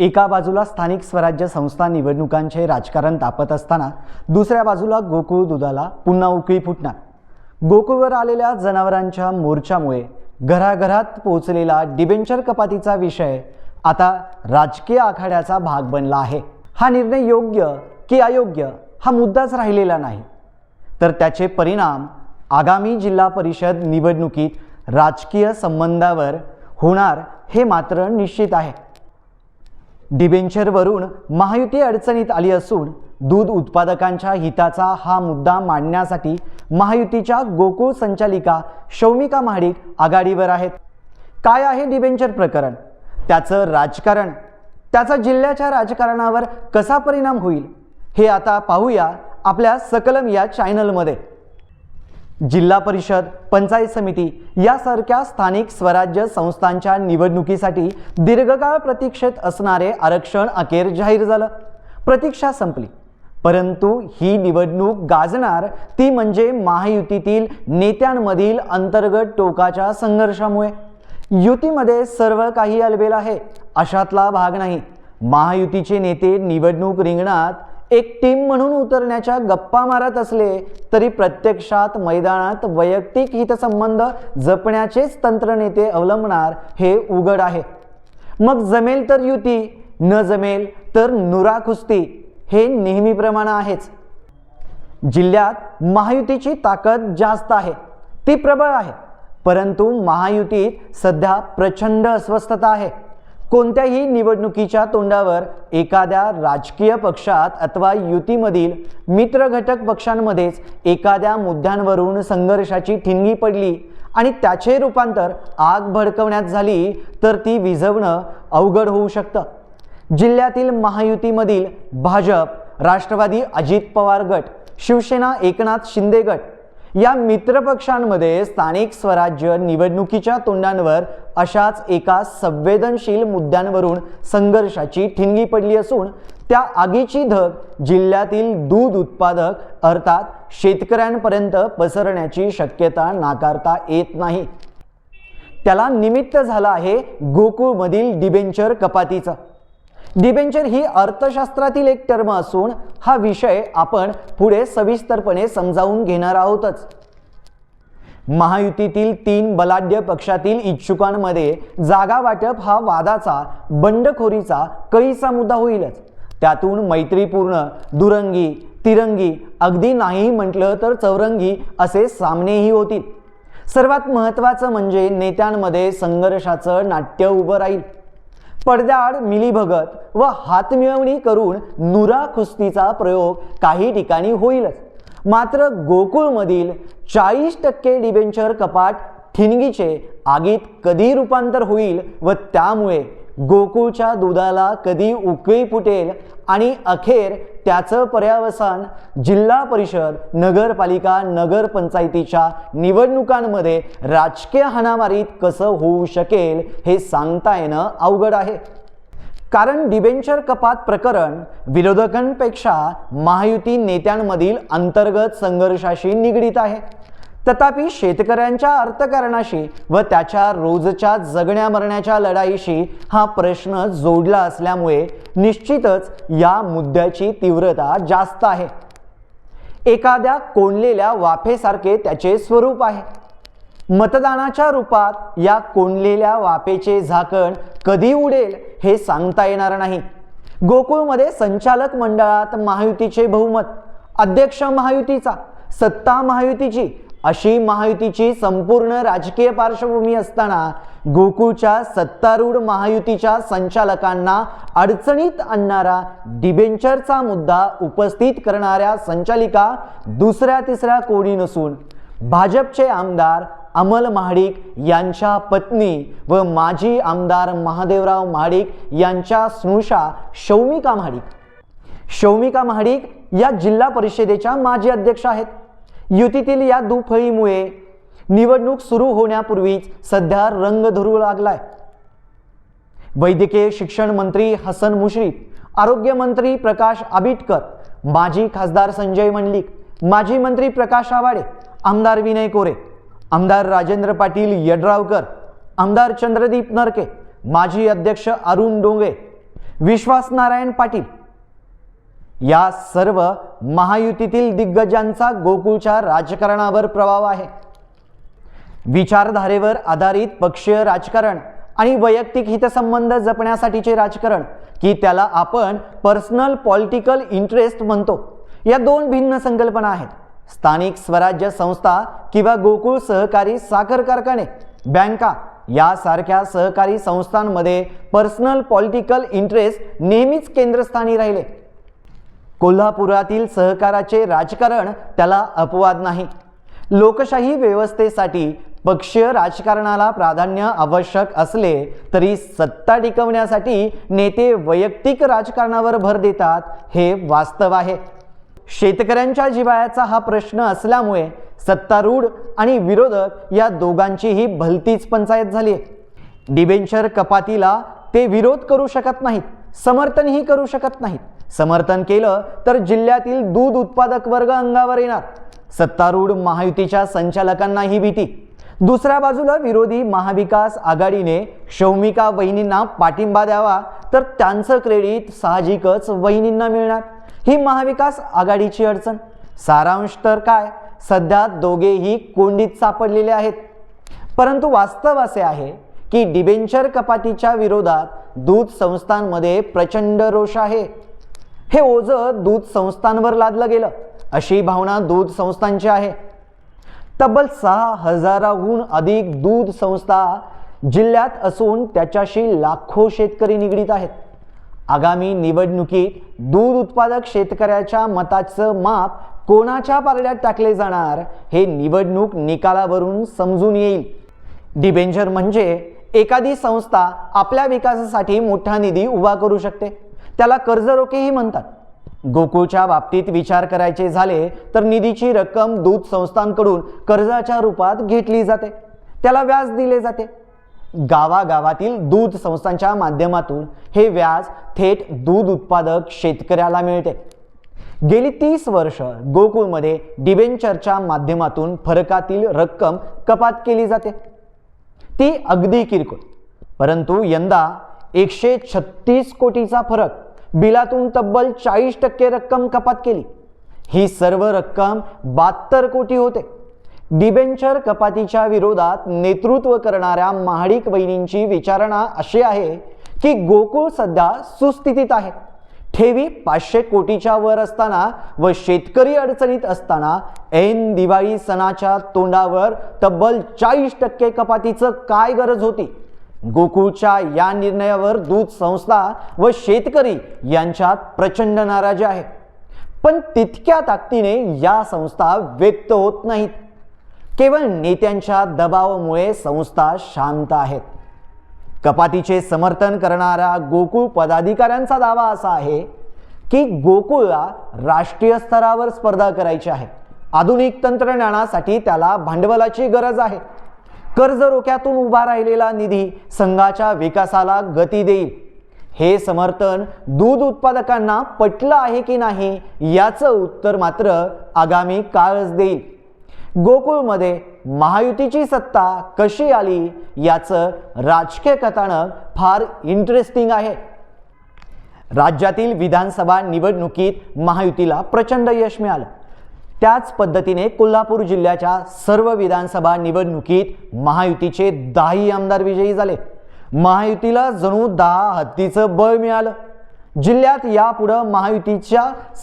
एका बाजूला स्थानिक स्वराज्य संस्था निवडणुकांचे राजकारण तापत असताना दुसऱ्या बाजूला गोकुळ दुधाला पुन्हा उकळी फुटणार. गोकुळवर आलेल्या जनावरांच्या मोर्चामुळे घराघरात पोहोचलेला डिबेंचर कपातीचा विषय आता राजकीय आखाड्याचा भाग बनला आहे. हा निर्णय योग्य की अयोग्य हा मुद्दाच राहिलेला नाही. तर त्याचे परिणाम आगामी जिल्हा परिषद निवडणुकीत राजकीय संबंधावर होणार हे मात्र निश्चित आहे. डिबेंचरवरून महायुती अडचणीत आली असून दूध उत्पादकांच्या हिताचा हा मुद्दा मांडण्यासाठी महायुतीच्या गोकुळ संचालिका शौमिका महाडिक आघाडीवर आहेत. काय आहे डिबेंचर प्रकरण? त्याचं राजकारण त्याचा जिल्ह्याच्या राजकारणावर कसा परिणाम होईल? हे आता पाहूया आपल्या सकलम या चॅनलमध्ये. जिल्हा परिषद पंचायत समिती यासारख्या स्थानिक स्वराज्य संस्थांच्या निवडणुकीसाठी दीर्घकाळ प्रतीक्षेत असणारे आरक्षण अखेर जाहीर झालं. प्रतीक्षा संपली. परंतु ही निवडणूक गाजणार ती म्हणजे महायुतीतील नेत्यांमधील अंतर्गत टोकाच्या संघर्षामुळे. युतीमध्ये सर्व काही अलबेल आहे अशातला भाग नाही. महायुतीचे नेते निवडणूक रिंगणात एक टीम म्हणून उतरण्याच्या गप्पा मारत असले तरी प्रत्यक्षात मैदानात वैयक्तिक हितसंबंध जपण्याचेच तंत्रनेते अवलंबणार हे उघड आहे. मग जमेल तर युती न जमेल तर नुरा कुस्ती हे नेहमीप्रमाणे आहेच. जिल्ह्यात महायुतीची ताकद जास्त आहे ती प्रबळ आहे परंतु महायुतीत सध्या प्रचंड अस्वस्थता आहे. कोणत्याही निवडणुकीच्या तोंडावर एखाद्या राजकीय पक्षात अथवा युतीमधील मित्र घटक पक्षांमध्येच एखाद्या मुद्द्यांवरून संघर्षाची ठिणगी पडली आणि त्याचे रूपांतर आग भडकवण्यात झाली तर ती विझवणं अवघड होऊ शकतं. जिल्ह्यातील महायुतीमधील भाजप राष्ट्रवादी अजित पवार गट शिवसेना एकनाथ शिंदे गट या मित्रपक्षांमध्ये स्थानिक स्वराज्य निवडणुकीच्या तोंडांवर अशाच एका संवेदनशील मुद्द्यांवरून संघर्षाची ठिणगी पडली असून त्या आगीची धग जिल्ह्यातील दूध उत्पादक अर्थात शेतकऱ्यांपर्यंत पसरण्याची शक्यता नाकारता येत नाही. त्याला निमित्त झालं आहे गोकुळमधील डिबेंचर कपातीचं. डिबेंचर ही अर्थशास्त्रातील एक टर्म असून हा विषय आपण पुढे सविस्तरपणे समजावून घेणार आहोतच. महायुतीतील तीन बलाढ्य पक्षातील इच्छुकांमध्ये जागा वाटप हा वादाचा बंडखोरीचा कळीचा मुद्दा होईलच. त्यातून मैत्रीपूर्ण दुरंगी तिरंगी अगदी नाही म्हटलं तर चौरंगी असे सामनेही होतील. सर्वात महत्त्वाचं म्हणजे नेत्यांमध्ये संघर्षाचं नाट्य उभं राहील. पडद्याआड मिलीभगत व हातमिळवणी करून नुरा कुस्तीचा प्रयोग काही ठिकाणी होईलच. मात्र गोकुळमधील चाळीस टक्के डिबेंचर कपाट ठिणगीचे आगीत कधी रूपांतर होईल व त्यामुळे गोकुळच्या दुधाला कधी उकळी फुटेल आणि अखेर त्याचं पर्यावसान जिल्हा परिषद नगरपालिका नगरपंचायतीच्या निवडणुकांमध्ये राजकीय हाणामारीत कसं होऊ शकेल हे सांगता येणं अवघड आहे. कारण डिबेंचर कपात प्रकरण विरोधकांपेक्षा महायुती नेत्यांमधील अंतर्गत संघर्षाशी निगडीत आहे. तथापि शेतकऱ्यांच्या अर्थकारणाशी व त्याच्या रोजच्या जगण्या मरण्याच्या लढाईशी हा प्रश्न जोडला असल्यामुळे निश्चितच या मुद्द्याची तीव्रता जास्त आहे. एखाद्या कोंडलेल्या वाफेसारखे त्याचे स्वरूप आहे. मतदानाच्या रूपात या कोंडलेल्या वाफेचे झाकण कधी उडेल हे सांगता येणार नाही. गोकुळमध्ये संचालक मंडळात महायुतीचे बहुमत अध्यक्ष महायुतीचा सत्ता महायुतीची अशी महायुतीची संपूर्ण राजकीय पार्श्वभूमी असताना गोकुळच्या सत्तारूढ महायुतीच्या संचालकांना अडचणीत आणणारा डिबेंचरचा मुद्दा उपस्थित करणाऱ्या संचालिका दुसऱ्या तिसऱ्या कोणी नसून भाजपचे आमदार अमल महाडिक यांच्या पत्नी व माजी आमदार महादेवराव महाडिक यांच्या स्नुषा शौमिका महाडिक. शौमिका महाडिक या जिल्हा परिषदेच्या माजी अध्यक्ष आहेत. युतीतील या दुफळीमुळे निवडणूक सुरू होण्यापूर्वीच सध्या रंग धरू लागलाय. वैद्यकीय शिक्षण मंत्री हसन मुश्रीफ आरोग्यमंत्री प्रकाश आबिटकर माजी खासदार संजय मंडलिक माजी मंत्री प्रकाश आवाडे आमदार विनय कोरे आमदार राजेंद्र पाटील यड्रावकर आमदार चंद्रदीप नरके माजी अध्यक्ष अरुण डोंगे विश्वास नारायण पाटील या सर्व महायुतीतील दिग्गजांचा गोकुळच्या राजकारणावर प्रभाव आहे. विचारधारेवर आधारित पक्षीय राजकारण आणि वैयक्तिक हितसंबंध जपण्यासाठीचे राजकारण की त्याला आपण पर्सनल पॉलिटिकल इंटरेस्ट म्हणतो या दोन भिन्न संकल्पना आहेत. स्थानिक स्वराज्य संस्था किंवा गोकुळ सहकारी साखर कारखाने बँका यासारख्या सहकारी संस्थांमध्ये पर्सनल पॉलिटिकल इंटरेस्ट नेहमीच केंद्रस्थानी राहिले. कोल्हापुरातील सहकाराचे राजकारण त्याला अपवाद नाही. लोकशाही व्यवस्थेसाठी पक्षीय राजकारणाला प्राधान्य आवश्यक असले तरी सत्ता टिकवण्यासाठी नेते वैयक्तिक राजकारणावर भर देतात हे वास्तव आहे. शेतकऱ्यांच्या जिवाळ्याचा हा प्रश्न असल्यामुळे सत्तारूढ आणि विरोधक या दोघांचीही भलतीच पंचायत झाली आहे. डिबेंचर कपातीला ते विरोध करू शकत नाहीत समर्थनही करू शकत नाहीत. समर्थन केलं तर जिल्ह्यातील दूध उत्पादक वर्ग अंगावर येणार. सत्तारूढ महायुतीच्या संचालकांना ही भीती. दुसऱ्या बाजूला विरोधी महाविकास आघाडीने शौमिका वहिनींना पाठिंबा द्यावा तर त्यांचं क्रेडिट साहजिकच वहिनींना मिळणार. ही महाविकास आघाडीची अडचण. सारांश तर काय? सध्या दोघेही कोंडीत सापडलेले आहेत. परंतु वास्तव असे आहे की डिबेंचर कपातीच्या विरोधात दूध संस्थांमध्ये प्रचंड रोष आहे. हे ओझं दूध संस्थांवर लादलं गेलं. अशी भावना दूध संस्थांची आहे. तब्बल सहा हजाराहून अधिक दूध संस्था जिल्ह्यात असून त्याच्याशी लाखो शेतकरी निगडीत आहेत. आगामी निवडणुकीत दूध उत्पादक शेतकऱ्याच्या मताचं माप कोणाच्या पारड्यात टाकले जाणार हे निवडणूक निकालावरून समजून येईल. डिबेंचर म्हणजे एखादी संस्था आपल्या विकासासाठी मोठा निधी उभा करू शकते. त्याला कर्जरोखेही म्हणतात. गोकुळच्या बाबतीत विचार करायचे झाले तर निधीची रक्कम दूध संस्थांकडून कर्जाच्या रूपात घेतली जाते. त्याला व्याज दिले जाते. गावागावातील दूध संस्थांच्या माध्यमातून हे व्याज थेट दूध उत्पादक शेतकऱ्याला मिळते. गेली तीस वर्ष गोकुळमध्ये डिबेंचरच्या माध्यमातून फरकातील रक्कम कपात केली जाते. ती अगदी किरकोळ. परंतु यंदा एकशे छत्तीस कोटीचा फरक. बिलातून तब्बल चाळीस टक्के रक्कम कपात केली. ही सर्व रक्कम बहात्तर कोटी होते. डिबेंचर कपातीच्या विरोधात नेतृत्व करणाऱ्या महाडिक वहिनींची विचारणा अशी आहे की गोकुळ सध्या सुस्थितीत आहे. ठेवी पाचशे कोटीच्या वर असताना व शेतकरी अडचणीत असताना ऐन दिवाळी सणाच्या तोंडावर तब्बल चाळीस टक्के कपातीचं काय गरज होती? गोकुळच्या या निर्णयावर दूध संस्था व शेतकरी यांच्यात प्रचंड नाराजी आहे. पण तितक्या ताकदीने या संस्था व्यक्त होत नाहीत. केवळ नेत्यांच्या दबावामुळे संस्था शांत आहेत. कपातीचे समर्थन करणाऱ्या गोकुळ पदाधिकाऱ्यांचा दावा असा आहे की गोकुळला राष्ट्रीय स्तरावर स्पर्धा करायची आहे. आधुनिक तंत्रज्ञानासाठी त्याला भांडवलाची गरज आहे. कर्ज रोख्यातून उभा राहिलेला निधी संघाच्या विकासाला गती देईल. हे समर्थन दूध उत्पादकांना पटलं आहे की नाही याचं उत्तर मात्र आगामी काळच देईल. गोकुळमध्ये महायुतीची सत्ता कशी आली याचं राजकीय कथानक फार इंटरेस्टिंग आहे. राज्यातील विधानसभा निवडणुकीत महायुतीला प्रचंड यश मिळालं. त्याच पद्धतीने कोल्हापूर जिल्ह्याच्या सर्व विधानसभा निवडणुकीत महायुतीचे दहाही आमदार विजयी झाले. महायुतीला जणू दहा हत्तीचं बळ मिळालं. जिल्ह्यात यापुढं महायुतीच्या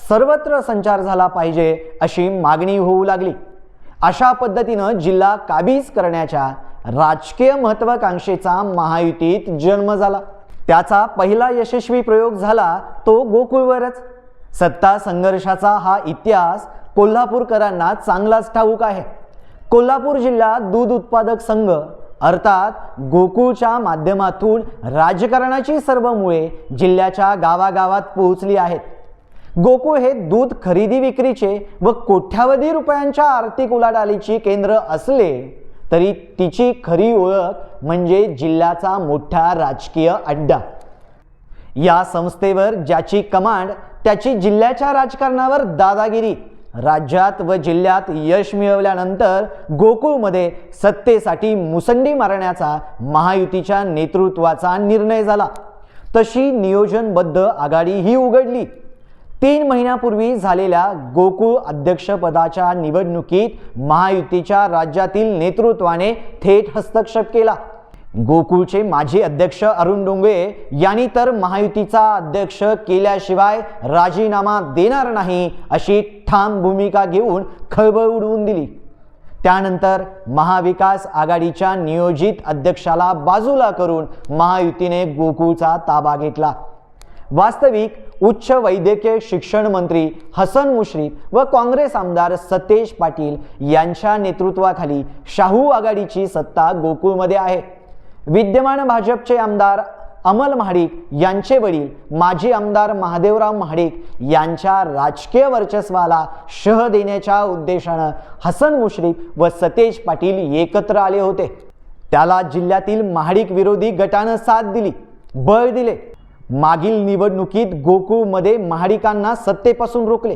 सर्वत्र संचार झाला पाहिजे अशी मागणी होऊ लागली. अशा पद्धतीनं जिल्हा काबीज करण्याच्या राजकीय महत्वाकांक्षेचा महायुतीत जन्म झाला. त्याचा पहिला यशस्वी प्रयोग झाला तो गोकुळवरच. सत्ता संघर्षाचा हा इतिहास कोल्हापूरकरांना चांगलाच ठाऊक आहे. कोल्हापूर जिल्हा दूध उत्पादक संघ अर्थात गोकुळच्या माध्यमातून राजकारणाची सर्व मुळे जिल्ह्याच्या गावागावात पोहोचली आहेत. गोकुळ हे दूध खरेदी विक्रीचे व कोट्यावधी रुपयांच्या आर्थिक उलाढालीची केंद्र असले तरी तिची खरी ओळख म्हणजे जिल्ह्याचा मोठा राजकीय अड्डा. या संस्थेवर ज्याची कमांड त्याची जिल्ह्याच्या राजकारणावर दादागिरी राज्यात व जिल्ह्यात यश मिळवल्यानंतर गोकुळमध्ये सत्तेसाठी मुसंडी मारण्याचा महायुतीच्या नेतृत्वाचा निर्णय झाला. तशी नियोजनबद्ध आघाडी ही उघडली. तीन महिन्यापूर्वी झालेल्या गोकुळ अध्यक्षपदाच्या निवडणुकीत महायुतीच्या राज्यातील नेतृत्वाने थेट हस्तक्षेप केला. गोकुळचे माजी अध्यक्ष अरुण डोंगरे यांनी तर महायुतीचा अध्यक्ष केल्याशिवाय राजीनामा देणार नाही अशी ठाम भूमिका घेऊन खळबळ उडवून दिली. त्यानंतर महाविकास आघाडीच्या नियोजित अध्यक्षाला बाजूला करून महायुतीने गोकुळचा ताबा घेतला. वास्तविक उच्च वैद्यकीय शिक्षण मंत्री हसन मुश्रीफ व काँग्रेस आमदार सतेज पाटील यांच्या नेतृत्वाखाली शाहू आघाडीची सत्ता गोकुळमध्ये आहे. विद्यमान भाजपचे आमदार अमल महाडिक यांचे वडील माजी आमदार महादेवराव महाडिक यांच्या राजकीय वर्चस्वाला शह देण्याच्या उद्देशानं हसन मुश्रीफ व सतेज पाटील एकत्र आले होते. त्याला जिल्ह्यातील महाडिक विरोधी गटानं साथ दिली बळ दिले. मागील निवडणुकीत गोकुळमध्ये महाडिकांना सत्तेपासून रोखले.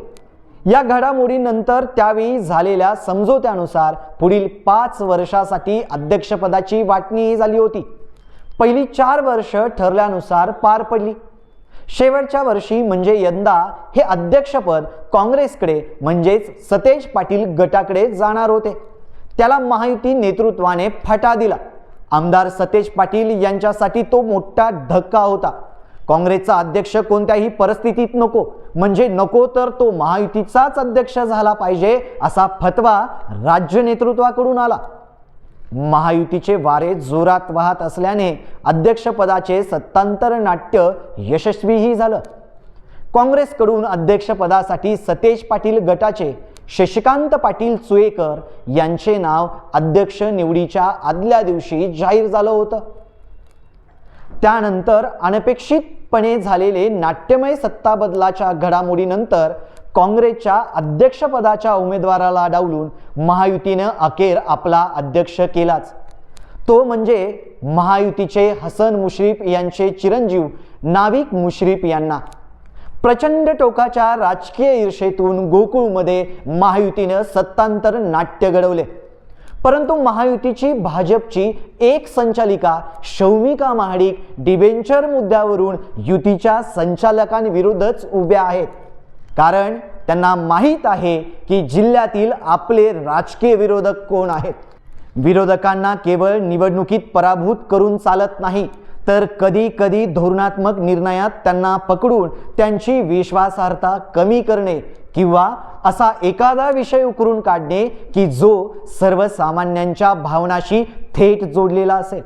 या घडामोडीनंतर त्यावेळी झालेल्या समझोत्यानुसार पुढील पाच वर्षासाठी अध्यक्षपदाची वाटणी झाली होती. पहिली चार वर्ष ठरल्यानुसार पार पडली. शेवटच्या वर्षी म्हणजे यंदा हे अध्यक्षपद काँग्रेसकडे म्हणजेच सतेज पाटील गटाकडे जाणार होते. त्याला माहिती नेतृत्वाने फटा दिला. आमदार सतेज पाटील यांच्यासाठी तो मोठा धक्का होता. काँग्रेसचा अध्यक्ष कोणत्याही परिस्थितीत नको. म्हणजे नको तर तो महायुतीचाच अध्यक्ष झाला पाहिजे असा फतवा राज्य नेतृत्वाकडून आला. महायुतीचे वारे जोरात वाहत असल्याने अध्यक्षपदाचे सत्तांतर नाट्य यशस्वीही झालं. काँग्रेसकडून अध्यक्षपदासाठी सतेज पाटील गटाचे शशिकांत पाटील चुएकर यांचे नाव अध्यक्ष निवडीच्या आदल्या दिवशी जाहीर झालं होतं. त्यानंतर अनपेक्षित पणे झालेले नाट्यमय सत्ता बदलाच्या घडामोडीनंतर काँग्रेसच्या अध्यक्षपदाच्या उमेदवाराला डावलून महायुतीनं अखेर आपला अध्यक्ष केलाच. तो म्हणजे महायुतीचे हसन मुश्रीफ यांचे चिरंजीव नाविक मुश्रीफ यांना. प्रचंड टोकाच्या राजकीय ईर्षेतून गोकुळमध्ये महायुतीनं सत्तांतर नाट्य घडवले. परंतु महायुतीची भाजपची एक संचालिका शौमिका महाडिक डिबेंचर मुद्द्यावरून युतीच्या संचालकांविरुद्धच उभ्या आहेत. कारण त्यांना माहीत आहे की जिल्ह्यातील आपले राजकीय विरोधक कोण आहेत. विरोधकांना केवळ निवडणुकीत पराभूत करून चालत नाही तर कधी कधी धोरणात्मक निर्णयात त्यांना पकडून त्यांची विश्वासार्हता कमी करणे किंवा असा एखादा विषय उकरून काढणे की जो सर्वसामान्यांच्या भावनाशी थेट जोडलेला असेल.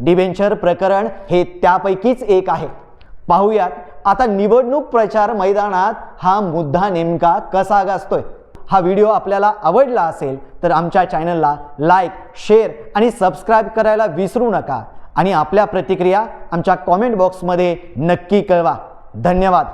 डिबेंचर प्रकरण हे त्यापैकीच एक आहे. पाहूयात आता निवडणूक प्रचार मैदानात हा मुद्दा नेमका कसा गाजतोय? हा व्हिडिओ आपल्याला आवडला असेल तर आमच्या चॅनलला लाईक शेअर आणि सबस्क्राईब करायला विसरू नका. आणि आपल्या प्रतिक्रिया आमच्या कॉमेंट बॉक्समध्ये नक्की कळवा. धन्यवाद.